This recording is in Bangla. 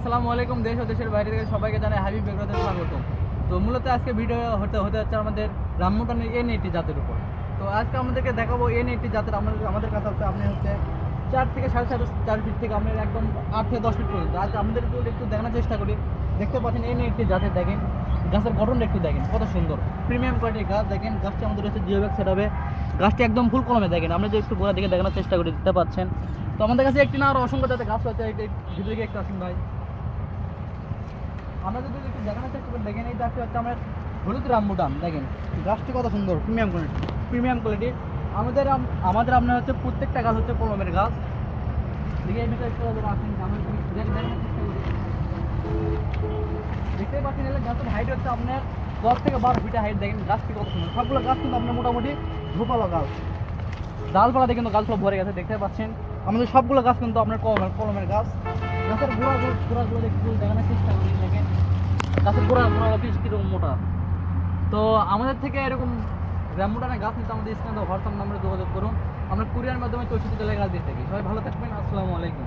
আসসালামু আলাইকুম, দেশ ও দেশের বাইরে থেকে সবাইকে জানাই হাবিব বেগরতে স্বাগত তো মূলত আজকে ভিডিও হতে হতে হচ্ছে আমাদের রামমোটানের এন এইটি জাতের উপর। তো আজকে আমাদেরকে দেখাবো এন এইটি জাতের আমাদের আমাদের কাছে আছে, আপনি হচ্ছে চার থেকে সাড়ে চার চার ফিট থেকে আপনার একদম আট থেকে দশ ফিট পর্যন্ত। আজকে আমাদের একটু দেখানোর চেষ্টা করি। দেখতে পাচ্ছেন এন এইটি জাতের দেখেন। গাছের গঠনটা একটু দেখেন, কত সুন্দর। প্রিমিয়াম কোয়ালিটির গাছ, দেখেন, গাছটি আমাদের হচ্ছে জিও ব্যাগ সেট হবে গাছটি একদম ফুল কলমে দেখেন, আমরা যে একটু গোড়া দিকে দেখানোর চেষ্টা করি, দেখতে পাচ্ছেন। তো আমাদের কাছে একটি না আরও অসংখ্য যাতে গাছ এই ভিতরে একটু আসুন ভাই। আমরা যদি একটু হচ্ছে হলুদ দেখেন। গাছটি কত সুন্দর প্রিমিয়াম কোয়ালিটি প্রিমিয়াম কোয়ালিটি আমাদের আমাদের আপনার হচ্ছে প্রত্যেকটা গাছ হচ্ছে কলমের গাছ। দেখে এই ভিতরে একটু আসেন আমরা একটু দেখ- দেখানোর চেষ্টা করি। দেখতেই পাচ্ছেন এলে গাছের হাইট হচ্ছে আপনার দশ থেকে বারো ফিটের হাইট দেখেন গাছটি কত সুন্দর। সবগুলো গাছ কিন্তু আপনার মোটামুটি ঝোপালো গাছ। ডালপালা দেখে কিন্তু গাছগুলো ভরে গেছে, দেখতে পাচ্ছেন। আমাদের সবগুলো গাছ কিন্তু আপনার কম কলমের কলমের গাছ। গাছের গোড়া গোড়াগুলো একটু দেখানোর চেষ্টা করি দেখেন গাছের গোড়া গোড়া বেশ কীরকম মোটা। তো আমাদের থেকে এরকম র্যামোটানের গাছ নিতে আমাদের স্ক্রিনে হোয়াটসঅ্যাপ নাম্বারে যোগাযোগ করুন। আমরা কুরিয়ার মাধ্যমে চৌষট্টি জেলায় গাছ দিয়ে থাকি। সবাই ভালো থাকবেন, আসসালামু আলাইকুম।